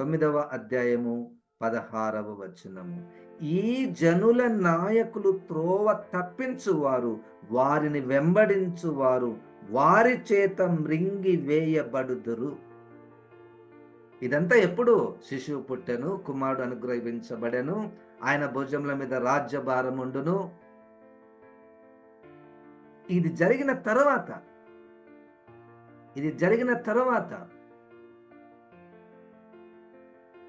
తొమ్మిదవ అధ్యాయము పదహారవ వచనము. ఈ జనుల నాయకులు త్రోవ తప్పించువారు వారిని వెంబడించువారు వారి చేత మృంగి వేయబడుదురు. ఇదంతా ఎప్పుడు? శిశువు పుట్టెను కుమారుడు అనుగ్రహించబడెను ఆయన భుజముల మీద రాజ్యభారం ఉండును. ఇది జరిగిన తర్వాత. ఇది జరిగిన తర్వాత.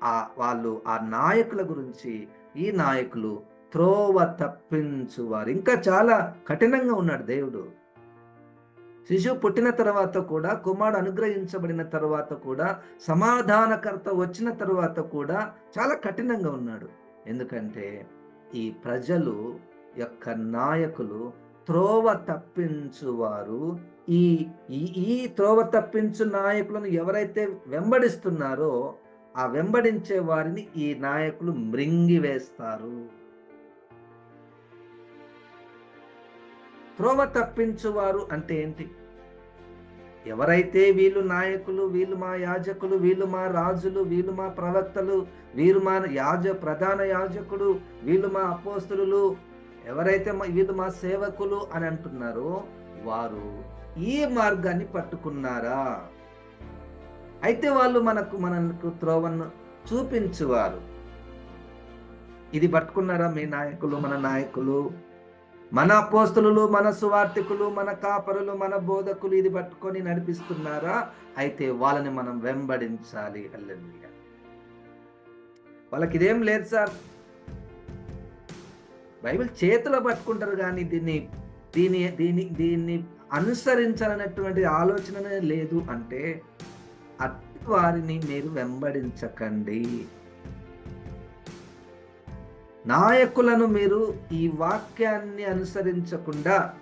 ఆ వాళ్ళు ఆ నాయకుల గురించి ఈ నాయకులు త్రోవ తప్పించువారు. ఇంకా చాలా కఠినంగా ఉన్నాడు దేవుడు. శిశువు పుట్టిన తర్వాత కూడా కుమారుడు అనుగ్రహించబడిన తర్వాత కూడా సమాధానకర్త వచ్చిన తర్వాత కూడా చాలా కఠినంగా ఉన్నాడు. ఎందుకంటే ఈ ప్రజలు యొక్క నాయకులు త్రోవ తప్పించువారు. ఈ ఈ- ఈ త్రోవ తప్పించు నాయకులను ఎవరైతే వెంబడిస్తున్నారో ఆ వెంబడించే వారిని ఈ నాయకులు మృంగివేస్తారు త్రోవ తప్పించువారు అంటే ఏంటి? ఎవరైతే వీళ్ళు నాయకులు వీళ్ళు మా యాజకులు వీళ్ళు మా రాజులు వీళ్ళు మా ప్రవక్తలు వీరు మా యాజ ప్రధాన యాజకుడు వీళ్ళు మా అపోస్తులు ఎవరైతే వీళ్ళు మా సేవకులు అని అంటున్నారో వారు ఈ మార్గాన్ని పట్టుకున్నారా? అయితే వాళ్ళు మనకు మనకు త్రోవను చూపించువారు. ఇది పట్టుకున్నారా మీ నాయకులు మన నాయకులు? మన అపోస్తులు మన సువార్థికులు మన కాపరులు మన బోధకులు ఇది పట్టుకొని నడిపిస్తున్నారా? అయితే వాళ్ళని మనం వెంబడించాలి. వాళ్ళకి ఇదేం లేదు సార్. బైబిల్ చేతిలో పట్టుకుంటారు కానీ దీన్ని దీని దీని దీన్ని అనుసరించాలనేటువంటి ఆలోచననే లేదు అంటే అట్టి వారిని మీరు వెంబడించకండి. నాయకులను మీరు ఈ వాక్యాన్ని అనుసరించకుండా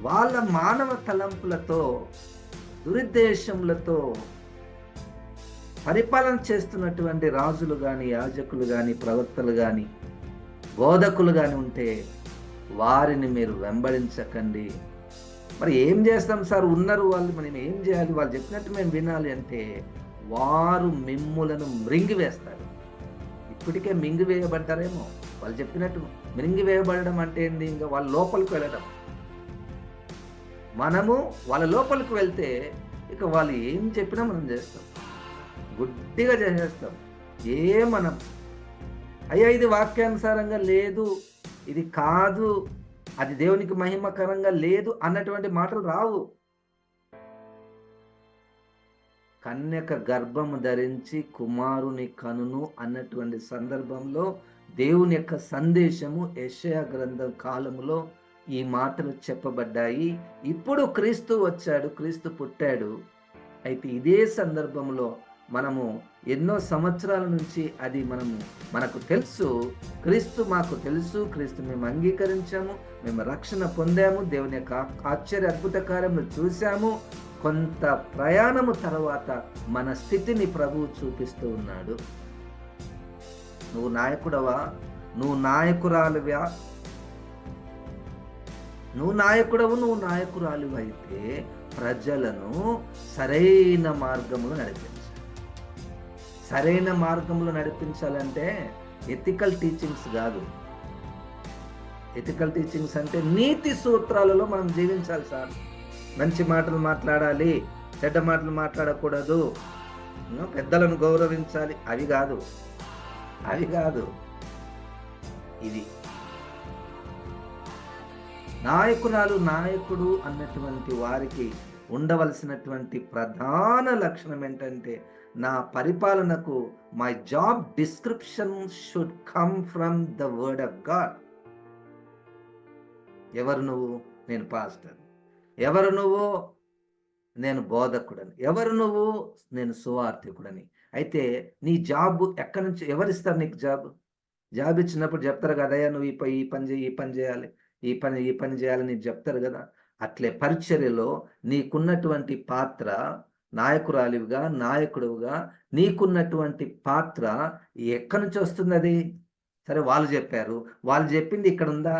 వాళ్ళ మానవ తలంపులతో దురుద్దేశములతో పరిపాలన చేస్తున్నటువంటి రాజులు కానీ యాజకులు కానీ ప్రవక్తలు కానీ బోధకులు కానీ ఉంటే వారిని మీరు వెంబడించకండి. మరి ఏం చేస్తాం సార్? ఉన్నారు వాళ్ళు. మనం ఏం చేయాలి? వాళ్ళు చెప్పినట్టు మేము వినాలి అంటే వారు మిమ్ములను మృంగివేస్తారు ఇప్పటికే మింగివేయబడ్డారేమో వాళ్ళు చెప్పినట్టు మృంగివేయబడడం అంటే ఏంది? ఇంకా వాళ్ళ లోపలికి వెళ్ళడం. మనము వాళ్ళ లోపలికి వెళ్తే ఇక వాళ్ళు ఏం చెప్పినా మనం చేస్తాం. గుడ్డిగా చేసేస్తాం. ఏ మనం? అయ్యా ఇది వాక్యానుసారంగా లేదు. ఇది కాదు. అది దేవునికి మహిమకరంగా లేదు అన్నటువంటి మాటలు రావు. కన్యక గర్భము ధరించి కుమారుని కనును అన్నటువంటి సందర్భంలో దేవుని యొక్క సందేశము యెషయా గ్రంథం కాలములో ఈ మాటలు చెప్పబడ్డాయి. ఇప్పుడు క్రీస్తు వచ్చాడు క్రీస్తు పుట్టాడు. అయితే ఇదే సందర్భంలో మనము ఎన్నో సంవత్సరాల నుంచి అది మనము మనకు తెలుసు. క్రీస్తు మాకు తెలుసు. క్రీస్తు మేము అంగీకరించాము. మేము రక్షణ పొందాము. దేవుని యొక్క ఆశ్చర్య అద్భుత కార్యములు చూశాము. కొంత ప్రయాణము తర్వాత మన స్థితిని ప్రభువు చూపిస్తూ ఉన్నాడు. నువ్వు నాయకుడవా? నువ్వు నాయకురాలువా? నువ్వు నాయకుడవు నువ్వు నాయకురాలు అయితే ప్రజలను సరైన మార్గంలో నడిపించు సరైన మార్గంలో నడిపించాలంటే ఎథికల్ టీచింగ్స్ కాదు. ఎథికల్ టీచింగ్స్ అంటే నీతి సూత్రాలలో మనం జీవించాలి సార్. మంచి మాటలు మాట్లాడాలి చెడ్డ మాటలు మాట్లాడకూడదు. పెద్దలను గౌరవించాలి. అవి కాదు. అవి కాదు. ఇది. నాయకురాలు నాయకుడు అన్నటువంటి వారికి ఉండవలసినటువంటి ప్రధాన లక్షణం ఏంటంటే నా పరిపాలనకు my job description should come from the word of God ఎవరు నువ్వు? నేను పాస్టర్ ఎవరు నువ్వు? నేను బోధకుడని. ఎవరు నువ్వు? నేను సువార్థికుడని. అయితే నీ జాబ్ ఎక్కడి నుంచి ఎవరిస్తారు నీకు జాబ్ జాబ్ ఇచ్చినప్పుడు చెప్తారు కదయ్యా నువ్వు ఈ ప- ఈ పని చేయి ఈ పని చేయాలి. ఈ పని ఈ పని చేయాలని నీకు చెప్తారు కదా. అట్లే పరిచర్యలో నీకున్నటువంటి పాత్ర నాయకురాలివిగా నాయకుడుగా నీకున్నటువంటి పాత్ర ఎక్కడి నుంచి వస్తుంది అది సరే వాళ్ళు చెప్పారు. వాళ్ళు చెప్పింది ఇక్కడ ఉందా